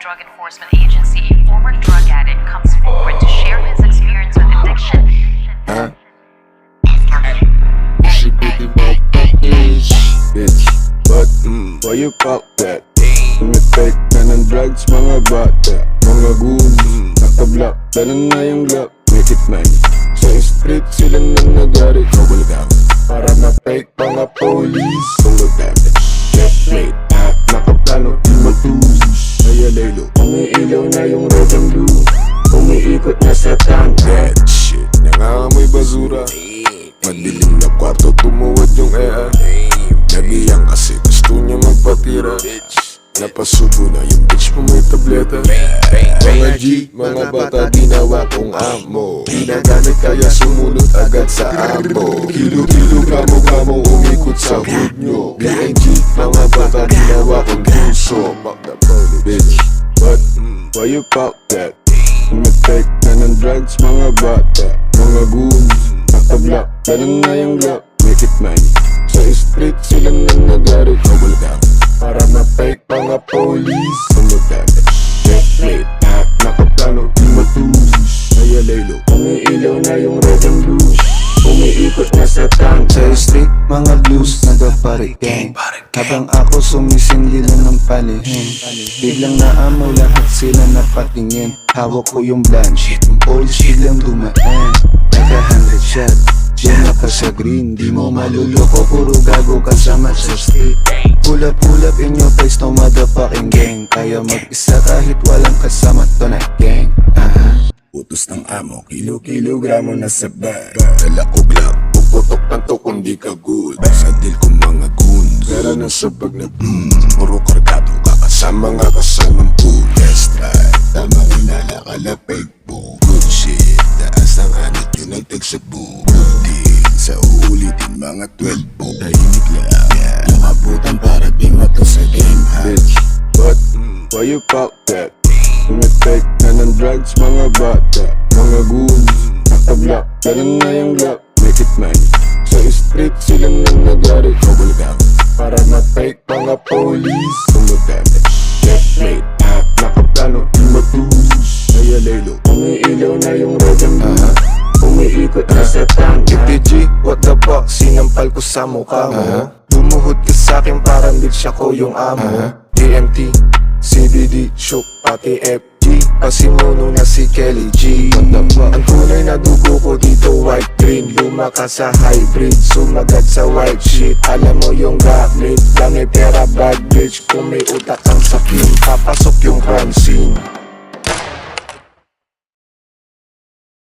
Drug Enforcement Agency, a former drug addict, comes forward to share his experience with addiction. About bitch. But mm, why you pop that? Tumipek ka ng drugs mga bata Mga goons, nakablock Dala na yung glock, make it mine. Sa street sila na nagari Para ma-fake mga police umiilaw na yung red and blue. Umiikot na sa tank. That shit, nangangamoy basura. Madilim na kwarto, tumuwad yung EA. Nagiyang kasi gusto niya magpatira. Napasubo na yung bitch mo may tableta. Mga G, mga bata ginawa kong amo. Ginagamit kaya sumunod agad sa amo. Kilo-kilo, gramo-gramo why you pop that? Umitek na ng drugs mga bata Mga goons, nakablock. Dala na yung glock, make it mine. Sa street sila na nagari Trouble down. Para ma-fake mga police. Sumagdamit Checkmate, at nakaplano Di matus. Ay alaylo Umiilaw na yung red mga blues, nagapari gang. Habang ako sumisingila ng palihin Biglang naamaw lahat sila napatingin Hawak ko yung blanch, old silang dumaan. 100 shot, Diyan ka sa green. Di mo maluloko, puro gago kasama sa street Pull up, pull up in your face, no motherfucking gang. Kaya mag-isa kahit walang kasama to na gang. Utos ng amo, kilo-kilogramo na sa bag. Dala ko glock, puputok ng to kung di ka good. Sa deal ko mga goons. Pera na sa bag na mm, Puro kargado kakasama nga kasamang pool. Let's try, tama inala kalapig po Good shit, taas ang anit yung nagtag sa buo Good deal, sa uulitin mga 12 po Tahimik lang, yeah. Lumabutan para di mato sa game ha? Bitch, but why you pop that? Umitek na ng drugs mga bata Mga goons, nakablock Dala na yung glock, make it mine Sa street sila na nagari down Para ma-fake mga police. Sumagdamit Checkmate, at nakaplano Di matus Ay alaylo Umiilaw na yung and blue. Umiikot na sa tank. TPG, what the fuck, sinampal ko sa mukha mo. Lumuhod ka sa'kin parang bitch ako yung amo. DMT, CBD, shook, pati FG Pasimuno na si Kelly G. Ang tunay na dugo ko dito white green. Lumaka sa hybrid, sumagat sa white shit Alam mo yung gamit, dami pera bad bitch. Kung may utak ang sakin, papasok yung crime scene.